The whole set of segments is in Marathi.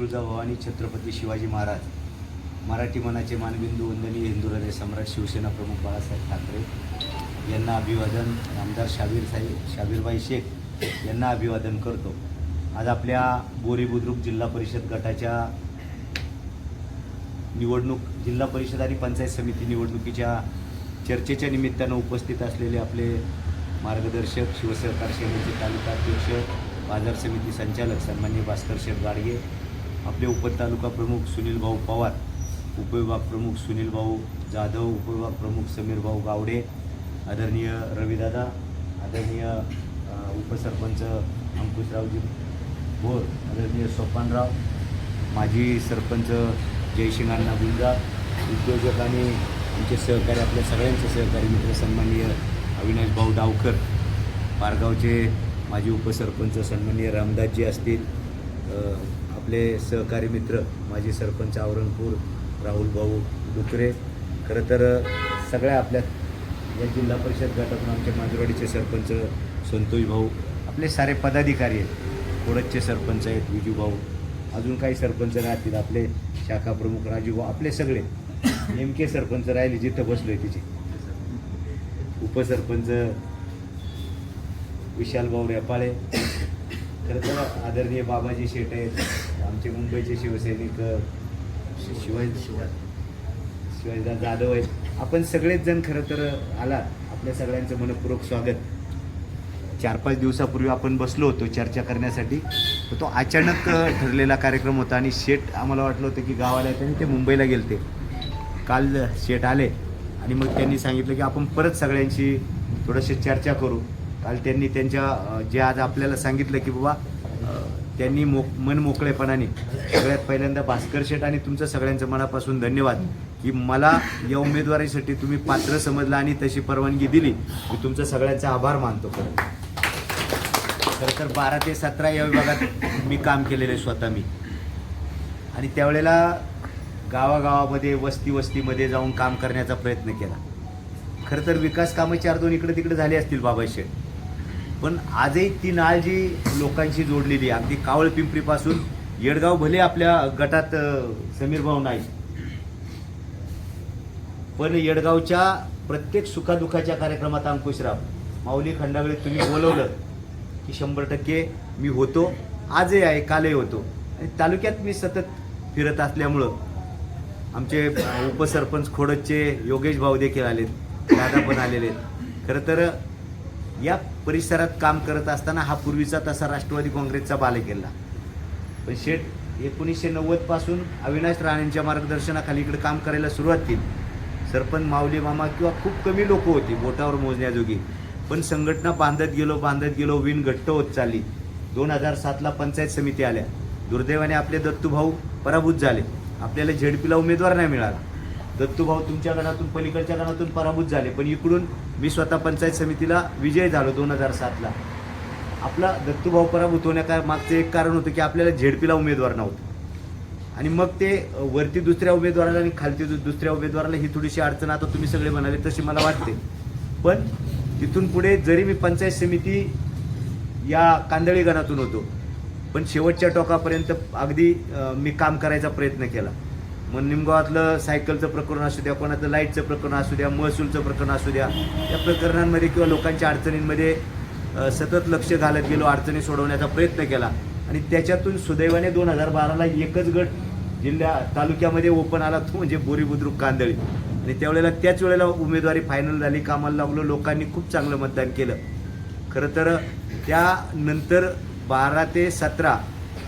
तुळजाभवानी छत्रपती शिवाजी महाराज मराठी मनाचे मानबिंदू वंदनीय हिंदू सम्राट शिवसेना प्रमुख बाळासाहेब ठाकरे यांना अभिवादन आमदार शाबीर साहेब शाबीरबाई शेख यांना अभिवादन करतो. आज आपल्या बोरी बुद्रुक जिल्हा परिषद गटाच्या निवडणूक जिल्हा परिषद आणि पंचायत समिती निवडणुकीच्या चर्चेच्या निमित्तानं उपस्थित असलेले आपले मार्गदर्शक शिवसहकार सेनेचे तालुका अध्यक्ष बाजार समिती संचालक सन्मान्य भास्कर शेठ गाडगे आपले उपतालुका प्रमुख सुनील भाऊ पवार उपविभाग प्रमुख सुनील भाऊ जाधव उपविभाग प्रमुख समीर भाऊ गावडे आदरणीय रविदादा आदरणीय उपसरपंच अंकुशरावजी भोर आदरणीय सोपानराव माजी सरपंच जयसिंगांना गुंजा उद्योजक आणि आमचे सहकारी आपल्या सगळ्यांचे सहकारी मित्र सन्माननीय अविनाश भाऊ डावकर पारगावचे माजी उपसरपंच सन्माननीय रामदासजी असतील आपले सहकारी मित्र माजी सरपंच औरंगपूर राहुल भाऊ डुकरे खरं तर सगळ्या आपल्या या जिल्हा परिषद गटातून आमचे मांजरवाडीचे सरपंच संतोष भाऊ आपले सारे पदाधिकारी आहेत. कोडतचे सरपंच आहेत विजू भाऊ. अजून काही सरपंच राहतील आपले शाखा प्रमुख राजू भाऊ आपले सगळे. नेमके सरपंच राहिले जिथं आहे तिचे उपसरपंच विशाल भाऊ रेपाळे. खरं तर आदरणीय बाबाजी शेट आहेत. आमचे मुंबईचे शिवसैनिक अ, शि- शिवाजी जाधव आहेत. आपण सगळेच जण खरं तर आलात. आपल्या सगळ्यांचं मनपूर्वक स्वागत. चार पाच दिवसापूर्वी आपण बसलो होतो चर्चा करण्यासाठी. तर तो अचानक ठरलेला कार्यक्रम होता आणि शेट आम्हाला वाटलं होतं की गावाला येते आणि ते मुंबईला गेलते. काल शेट आले आणि मग त्यांनी सांगितलं की आपण परत सगळ्यांशी थोडंशी चर्चा करू. काल त्यांनी त्यांच्या जे आज आपल्याला सांगितलं की बाबा त्यांनी मोक मन मोकळेपणाने सगळ्यात पहिल्यांदा भास्कर शेठ आणि तुमचं सगळ्यांचं मनापासून धन्यवाद की मला या उमेदवारीसाठी तुम्ही पात्र समजलं आणि तशी परवानगी दिली. मी तुमचं सगळ्यांचा आभार मानतो खरं. खरं तर बारा ते सतरा या विभागात मी काम केलेलं आहे स्वतः मी. आणि त्यावेळेला गावागावामध्ये वस्ती वस्तीमध्ये जाऊन काम करण्याचा प्रयत्न केला. खरं तर विकास कामं चार दोन इकडे तिकडे झाले असतील बाबा शेठ पण आजही ती नाळ जी लोकांशी जोडलेली आहे अगदी कावळ पिंपरीपासून येडगाव भले आपल्या गटात समीर भाऊ नाही पण येडगावच्या प्रत्येक सुखादुखाच्या कार्यक्रमात अंकुशराव माऊली खंडागळे तुम्ही बोलवलं की शंभर टक्के मी होतो आजही आहे कालही होतो. आणि तालुक्यात मी सतत फिरत असल्यामुळं आमचे उपसरपंच खोडदचे योगेश भाऊ देखील आलेत दादा पण आलेले आहेत. खरं तर या परिसरात काम करत असताना हा पूर्वीचा तसा राष्ट्रवादी काँग्रेसचा बालेकिल्ला. पण शेठ एकोणीसशे नव्वदपासून अविनाश राणेंच्या मार्गदर्शनाखाली इकडे काम करायला सुरुवात केली. सरपंच माऊली मामा किंवा खूप कमी लोक होती बोटावर मोजण्याजोगी. पण संघटना बांधत गेलो बांधत गेलो विण घट्ट होत चालली. दोन हजार सातला पंचायत समिती आल्या. दुर्दैवाने आपले दत्तूभाऊ पराभूत झाले. आपल्याला झेडपीला उमेदवार नाही मिळाला. दत्तूभाऊ तुमच्या गणातून पलीकडच्या गणातून पराभूत झाले. पण इकडून मी स्वतः पंचायत समितीला विजय झालो दोन हजार सातला. आपला दत्तूभाऊ पराभूत होण्याका मागचं एक कारण होतं की आपल्याला झेडपीला उमेदवार नव्हतं. आणि मग ते वरती दुसऱ्या उमेदवाराला आणि खालती दुसऱ्या उमेदवाराला ही थोडीशी अडचण आता तुम्ही सगळे म्हणाले तशी मला वाटते. पण तिथून पुढे जरी मी पंचायत समिती या कांदळी गणातून होतो पण शेवटच्या टोकापर्यंत अगदी मी काम करायचा प्रयत्न केला. मग निमगावातलं सायकलचं प्रकरण असू द्या कोणाचं लाईटचं प्रकरण असू द्या महसूलचं प्रकरण असू द्या या प्रकरणांमध्ये किंवा लोकांच्या अडचणींमध्ये सतत लक्ष घालत गेलो अडचणी सोडवण्याचा प्रयत्न केला. आणि त्याच्यातून सुदैवाने दोन हजार बाराला एकच गट जिल्ह्या तालुक्यामध्ये ओपन आला तो म्हणजे बोरी बुद्रुक कांदळी. आणि त्यावेळेला त्याच वेळेला उमेदवारी फायनल झाली कामाला लागलो लोकांनी खूप चांगलं मतदान केलं. खरं तर त्यानंतर बारा ते सतरा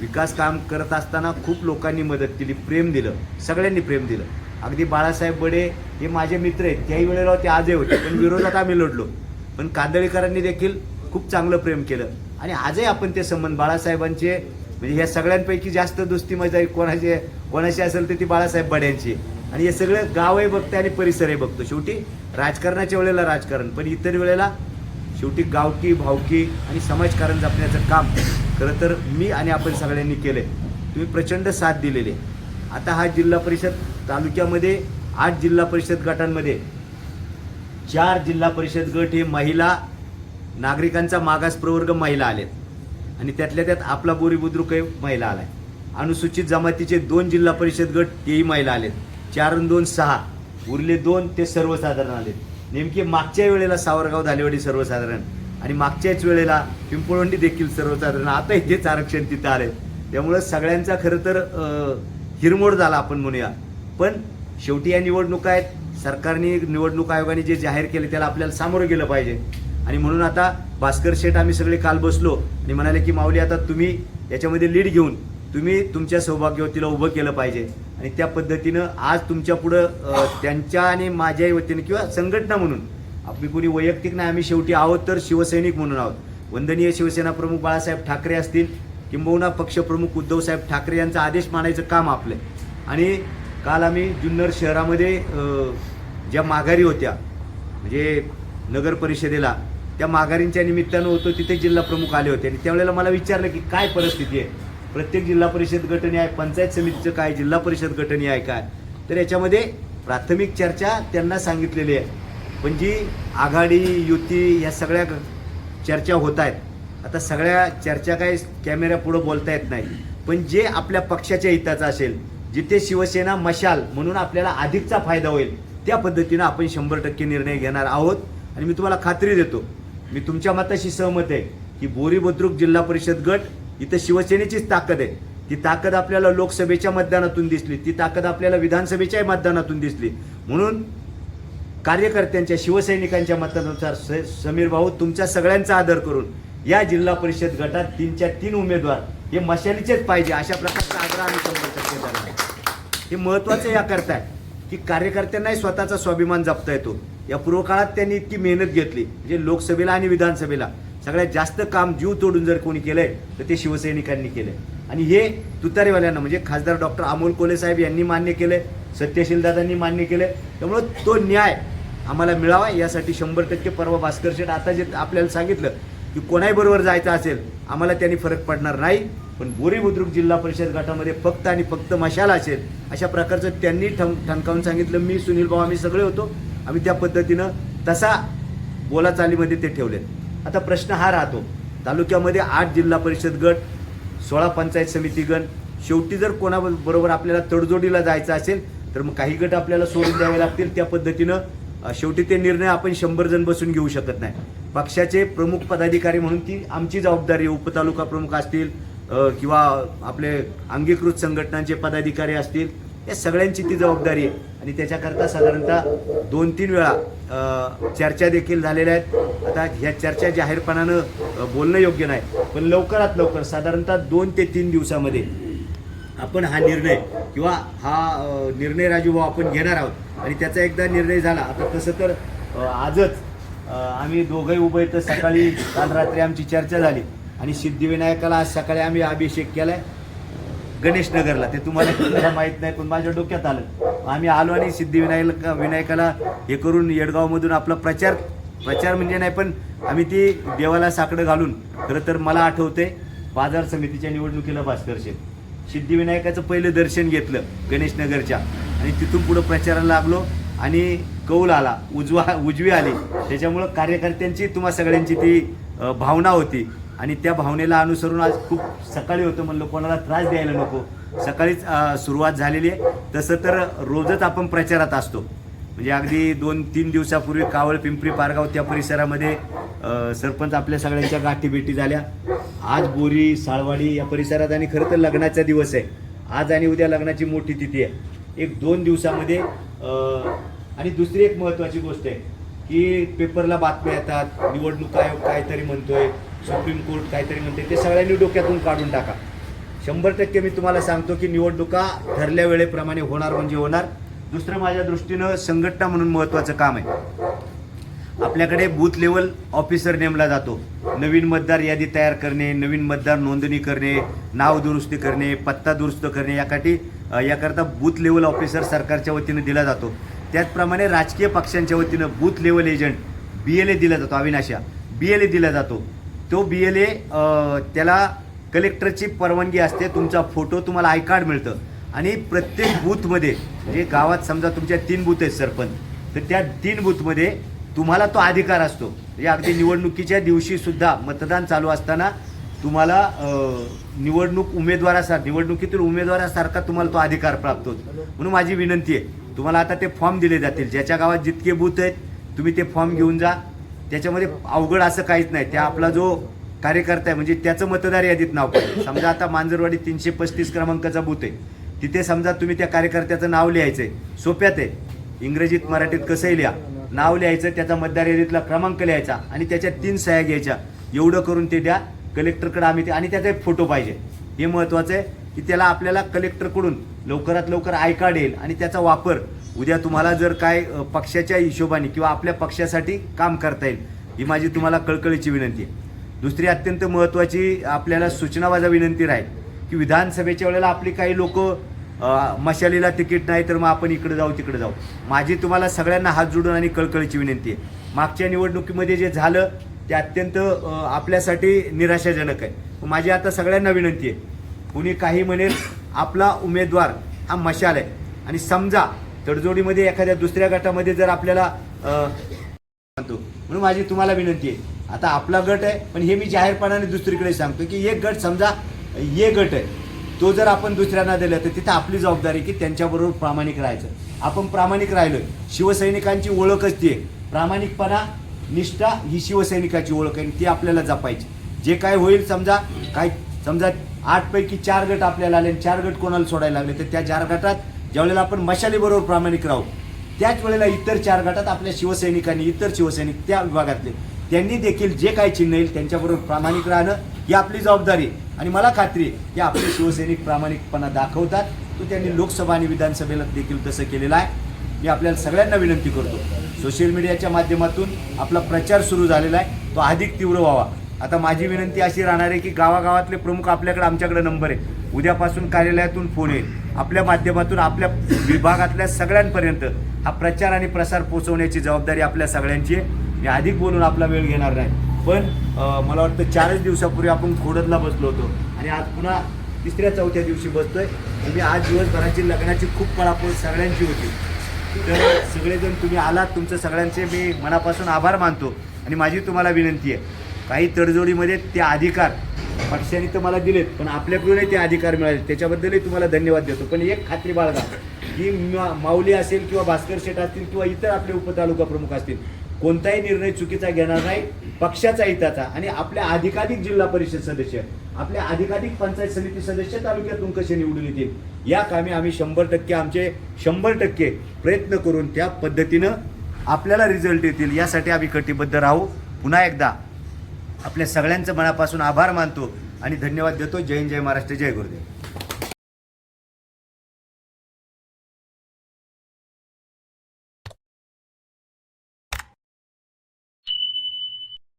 विकास काम करत असताना खूप लोकांनी मदत केली प्रेम दिलं सगळ्यांनी प्रेम दिलं. अगदी बाळासाहेब बडे हे माझे मित्र आहेत त्याही वेळेला ते आजही होते पण विरोधात आम्ही लढलो. पण कांदळीकरांनी देखील खूप चांगलं प्रेम केलं. आणि आजही आपण ते संबंध बाळासाहेबांचे म्हणजे ह्या सगळ्यांपैकी जास्त दोस्ती माझा कोणाचे कोणाची असेल तर ती बाळासाहेब बड्यांची आणि हे सगळं गावही बघते आणि परिसरही बघतो. शेवटी राजकारणाच्या वेळेला राजकारण पण इतर वेळेला शेवटी गावकी भावकी आणि समाजकारण जपण्याचं काम खरं तर मी आणि आपण सगळ्यांनी केलंय. तुम्ही प्रचंड साथ दिलेली आहे. आता हा जिल्हा परिषद तालुक्यामध्ये आठ जिल्हा परिषद गटांमध्ये चार जिल्हा परिषद गट हे महिला नागरिकांचा मागास प्रवर्ग महिला आलेत. आणि त्यातल्या त्यात आपला बोरी बुद्रुक हे महिला आहे अनुसूचित जमातीचे दोन जिल्हा परिषद गट तेही महिला आलेत. चार आणि दोन सहा. उरले दोन ते सर्वसाधारण आलेत. नेमकी मागच्या वेळेला सावरगाव धालेवाडी सर्वसाधारण आणि मागच्याच वेळेला पिंपळवंडी देखील सर्वसाधारण. आता इथेच आरक्षण तिथं आले त्यामुळं सगळ्यांचा खरं तर हिरमोड झाला आपण म्हणूया. पण शेवटी या निवडणुका आहेत. सरकारने निवडणूक आयोगाने जे जाहीर केले त्याला आपल्याला सामोरं गेलं पाहिजे. आणि म्हणून आता भास्कर शेठ आम्ही सगळे काल बसलो आणि म्हणाले की माऊली आता तुम्ही याच्यामध्ये लीड घेऊन तुम्ही तुमच्या सौभाग्यवतीला उभं केलं पाहिजे. आणि त्या पद्धतीनं आज तुमच्या पुढं त्यांच्या आणि माझ्याही वतीनं किंवा संघटना म्हणून आपली कोणी वैयक्तिक नाही आम्ही शेवटी आहोत तर शिवसैनिक म्हणून आहोत. वंदनीय शिवसेना प्रमुख बाळासाहेब ठाकरे असतील किंबहुना पक्षप्रमुख उद्धवसाहेब ठाकरे यांचा आदेश मानायचं काम आपलं. आणि काल आम्ही जुन्नर शहरामध्ये ज्या माघारी होत्या म्हणजे नगर परिषदेला त्या माघारींच्या निमित्तानं होतो तिथे जिल्हा प्रमुख आले होते. आणि त्यावेळेला मला विचारलं की काय परिस्थिती आहे? प्रत्येक जिल्हा परिषद गटने आहे पंचायत समितीचं काय जिल्हा परिषद गटने आहे काय तर याच्यामध्ये प्राथमिक चर्चा त्यांना सांगितलेली आहे. पण जी आघाडी युती ह्या सगळ्या चर्चा होत आहेत आता सगळ्या चर्चा काय कॅमेऱ्यापुढं बोलता येत नाही. पण जे आपल्या पक्षाच्या हिताचं असेल जिथे शिवसेना मशाल म्हणून आपल्याला अधिकचा फायदा होईल त्या पद्धतीनं आपण शंभर टक्के निर्णय घेणार आहोत. आणि मी तुम्हाला खात्री देतो मी तुमच्या मताशी सहमत आहे की बोरी बुद्रुक जिल्हा परिषद गट इथं शिवसेनेचीच ताकद आहे. ती ताकद आपल्याला लोकसभेच्या मतदानातून दिसली. ती ताकद आपल्याला विधानसभेच्याही मतदानातून दिसली. म्हणून कार्यकर्त्यांच्या शिवसैनिकांच्या मतानुसार स- समीर भाऊ तुमच्या सगळ्यांचा आदर करून या जिल्हा परिषद गटात तीनच्या तीन उमेदवार हे मशालीचेच पाहिजे अशा प्रकारचा आग्रह आम्ही शंभर टक्के करणार हे महत्वाचं या करताय की कार्यकर्त्यांनाही स्वतःचा स्वाभिमान जपता येतो. या पूर्वकाळात त्यांनी इतकी मेहनत घेतली. म्हणजे लोकसभेला आणि विधानसभेला. सगळ्यात जास्त काम जीव तोडून जर कोणी केलंय तर ते शिवसैनिकांनी केलंय. आणि हे तुतारेवाल्यांना म्हणजे खासदार डॉक्टर अमोल कोले साहेब यांनी मान्य केलंय सत्यशीलदादांनी मान्य केलंय. त्यामुळं तो न्याय आम्हाला मिळावा यासाठी शंभर टक्के परवा भास्कर शेठ आता जे आपल्याला सांगितलं की कोणाही बरोबर जायचं असेल आम्हाला त्यांनी फरक पडणार नाही. पण बोरी बुद्रुक जिल्हा परिषद गटामध्ये फक्त आणि फक्त मशाला असेल अशा प्रकारचं त्यांनी ठम ठणकावून सांगितलं. मी सुनील भाऊ आम्ही सगळे होतो. आम्ही त्या पद्धतीनं तसा बोलाचालीमध्ये ते ठेवलेत. आता प्रश्न हा राहतो. तालुक्यामध्ये आठ जिल्हा परिषद गट सोळा पंचायत समिती गण. शेवटी जर कोणाबरोबर आपल्याला तडजोडीला जायचं असेल तर मग काही गट आपल्याला सोडून द्यावे लागतील. त्या पद्धतीनं शेवटी ते निर्णय आपण शंभर जण बसून घेऊ शकत नाही. पक्षाचे प्रमुख पदाधिकारी म्हणून ती आमची जबाबदारी उपतालुका प्रमुख असतील किंवा आपले अंगीकृत संघटनांचे पदाधिकारी असतील या सगळ्यांची ती जबाबदारी आहे. आणि त्याच्याकरता साधारणतः दोन तीन वेळा चर्चा देखील झालेल्या आहेत. आता ह्या चर्चा जाहीरपणानं बोलणं योग्य नाही. पण लवकरात लवकर साधारणतः दोन ते तीन दिवसामध्ये आपण हा निर्णय किंवा हा निर्णय राजूभाऊ आपण घेणार आहोत. आणि त्याचा एकदा निर्णय झाला आता तसं तर आजच आम्ही दोघंही उभं येतं सकाळी काल रात्री आमची चर्चा झाली. आणि सिद्धिविनायकाला आज सकाळी आम्ही अभिषेक केला आहे गणेश नगरला. ते तुम्हाला मला माहीत नाही पण माझ्या डोक्यात आलं. आम्ही आलो आणि सिद्धिविनायक विनायकाला हे करून येडगावमधून आपला प्रचार प्रचार म्हणजे नाही पण आम्ही ती देवाला साकडं घालून खरं तर मला आठवते बाजार समितीच्या निवडणुकीला भास्कर शेठ. सिद्धिविनायकाचं पहिलं दर्शन घेतलं गणेश नगरच्या. आणि तिथून पुढं प्रचाराला लागलो आणि कौल आला उजवा उजवी आली. त्याच्यामुळं कार्यकर्त्यांची तुम्हा सगळ्यांची ती भावना होती. आणि त्या भावनेला अनुसरून आज खूप सकाळी होतं म्हणलं कोणाला त्रास द्यायला नको. सकाळीच सुरुवात झालेली आहे. तसं तर रोजच आपण प्रचारात असतो. म्हणजे अगदी दोन तीन दिवसापूर्वी कावळ पिंपरी पारगाव त्या परिसरामध्ये सरपंच आपल्या सगळ्यांच्या गाठीभेटी झाल्या. आज बोरी साळवाडी या परिसरात आणि खरं तर लग्नाचा दिवस आहे. आज आणि उद्या लग्नाची मोठी तिथी आहे. एक दोन दिवसामध्ये आणि दुसरी एक महत्त्वाची गोष्ट आहे की पेपरला बातम्या येतात निवडणूक आयोग काहीतरी म्हणतोय. सुप्रीम कोर्ट काहीतरी म्हणते ते सगळ्यांनी डोक्यातून काढून टाका. शंभर टक्के मी तुम्हाला सांगतो की निवडणुका ठरल्या वेळेप्रमाणे होणार म्हणजे होणार. दुसरं माझ्या दृष्टीनं संघटना म्हणून महत्त्वाचं काम आहे. आपल्याकडे बूथ लेवल ऑफिसर नेमला जातो. नवीन मतदार यादी तयार करणे नवीन मतदार नोंदणी करणे नाव दुरुस्ती करणे पत्ता दुरुस्त करणे यासाठी याकरता बूथ लेवल ऑफिसर सरकारच्या वतीनं दिला जातो. त्याचप्रमाणे राजकीय पक्षांच्या वतीनं booth level agent B L A दिला जातो अविनाशा. बी एल ए दिला जातो. तो बी एल ए त्याला कलेक्टरची परवानगी असते. तुमचा फोटो तुम्हाला आय कार्ड मिळतं. आणि प्रत्येक बूथमध्ये म्हणजे गावात समजा तुमच्या तीन बूथ आहेत सरपंच तर त्या तीन बूथमध्ये तुम्हाला तो अधिकार असतो. म्हणजे अगदी निवडणुकीच्या दिवशीसुद्धा मतदान चालू असताना तुम्हाला निवडणूक उमेदवारासार निवडणुकीतील उमेदवारासारखा तुम्हाला तो अधिकार प्राप्त होतो. म्हणून माझी विनंती आहे तुम्हाला आता ते फॉर्म दिले जातील. ज्याच्या गावात जितके बूथ आहेत तुम्ही ते फॉर्म घेऊन जा. त्याच्यामध्ये अवघड असं काहीच नाही. त्या आपला जो कार्यकर्ता आहे म्हणजे त्याचं मतदार यादीत नाव पडलं समजा आता मांजरवाडी तीनशे पस्तीस क्रमांकाचा बूथ आहे. तिथे समजा तुम्ही त्या कार्यकर्त्याचं नाव लिहायचं आहे सोप्यात आहे. इंग्रजीत मराठीत कसंही लिहा. नाव लिहायचं त्याचा मतदार यादीतला क्रमांक लिहायचा आणि त्याच्या तीन सह्या घ्यायच्या. एवढं करून ते द्या. कलेक्टरकडे आम्ही ते आणि त्याचा एक फोटो पाहिजे. हे महत्त्वाचं आहे की त्याला आपल्याला कलेक्टरकडून लवकरात लवकर आय कार्ड येईल आणि त्याचा वापर उद्या तुम्हाला जर काय पक्षाच्या हिशोबाने किंवा आपल्या पक्षासाठी काम करता येईल ही माझी तुम्हाला कळकळीची विनंती आहे. दुसरी अत्यंत महत्त्वाची आपल्याला सूचनावाजा विनंती राहील की विधानसभेच्या वेळेला आपली काही लोक मशालीला तिकीट नाही तर मग आपण इकडे जाऊ तिकडे जाऊ. माझी तुम्हाला सगळ्यांना हात जोडून आणि कळकळीची विनंती आहे. मागच्या निवडणुकीमध्ये जे झालं ते अत्यंत आपल्यासाठी निराशाजनक आहे. माझी आता सगळ्यांना विनंती आहे कुणी काही म्हणेल आपला उमेदवार हा मशाल आहे. आणि समजा तडजोडीमध्ये एखाद्या दुसऱ्या गटामध्ये जर आपल्याला सांगतो. म्हणून माझी तुम्हाला विनंती आहे. आता आपला गट आहे पण हे मी जाहीरपणाने दुसरीकडे सांगतो की एक गट समजा ये गट आहे तो जर आपण दुसऱ्यांना दिला तर तिथं आपली जबाबदारी की त्यांच्याबरोबर प्रामाणिक राहायचं. आपण प्रामाणिक राहिलो शिवसैनिकांची ओळखच ती आहे प्रामाणिकपणा निष्ठा ही शिवसैनिकाची ओळख आहे ती आपल्याला जपायची. जे काय होईल समजा काय समजा आठपैकी चार गट आपल्याला आले आणि चार गट कोणाला सोडायला लागले तर त्या चार गटात ज्यावेळेला आपण मशालीबरोबर प्रामाणिक राहू त्याच वेळेला इतर चार गटात आपल्या शिवसैनिकांनी इतर शिवसैनिक त्या विभागातले त्यांनी देखील जे काही चिन्ह येईल त्यांच्याबरोबर प्रामाणिक राहणं ही आपली जबाबदारी आणि मला खात्री आहे की आपले शिवसैनिक प्रामाणिकपणा दाखवतात. तो त्यांनी लोकसभा आणि विधानसभेला देखील तसं केलेलं आहे. मी आपल्याला सगळ्यांना विनंती करतो सोशल मीडियाच्या माध्यमातून आपला प्रचार सुरू झालेला आहे तो अधिक तीव्र व्हावा. आता माझी विनंती अशी राहणार आहे की गावागावातले प्रमुख आपल्याकडे आमच्याकडे नंबर आहे उद्यापासून कार्यालयातून फोन येईल. आपल्या माध्यमातून आपल्या विभागातल्या सगळ्यांपर्यंत हा प्रचार आणि प्रसार पोहोचवण्याची जबाबदारी आपल्या सगळ्यांची आहे. मी अधिक बोलून आपला वेळ घेणार नाही. पण मला वाटतं चारच दिवसापूर्वी आपण खोडदला बसलो होतो आणि आज पुन्हा तिसऱ्या चौथ्या दिवशी बसतोय. आणि आज दिवसभराची लग्नाची खूप पळापळ सगळ्यांची होती. तर सगळेजण तुम्ही आलात तुमचं सगळ्यांचे मी मनापासून आभार मानतो आणि माझी तुम्हाला विनंती आहे. काही तडजोडीमध्ये ते अधिकार पक्षाने तर मला दिलेत पण आपल्याकडूनही ते अधिकार मिळाले. त्याच्याबद्दलही तुम्हाला धन्यवाद देतो. पण एक खात्री बाळगा की मा- माऊली असेल किंवा भास्कर शेठ असतील किंवा इतर आपले उपतालुका प्रमुख असतील कोणताही निर्णय चुकीचा घेणार नाही पक्षाचा हिताचा. आणि आपल्या अधिकाधिक जिल्हा परिषद सदस्य आपल्या अधिकाधिक पंचायत समिती सदस्य तालुक्यातून कसे निवडून येतील? या कामी आम्ही शंभर टक्के आमचे शंभर टक्के प्रयत्न करून त्या पद्धतीनं आपल्याला रिझल्ट येतील. यासाठी आम्ही कटिबद्ध राहू. पुन्हा एकदा आपल्या सगळ्यांचं मनापासून आभार मानतो आणि धन्यवाद देतो. जय जय महाराष्ट्र जय गुरुदेव.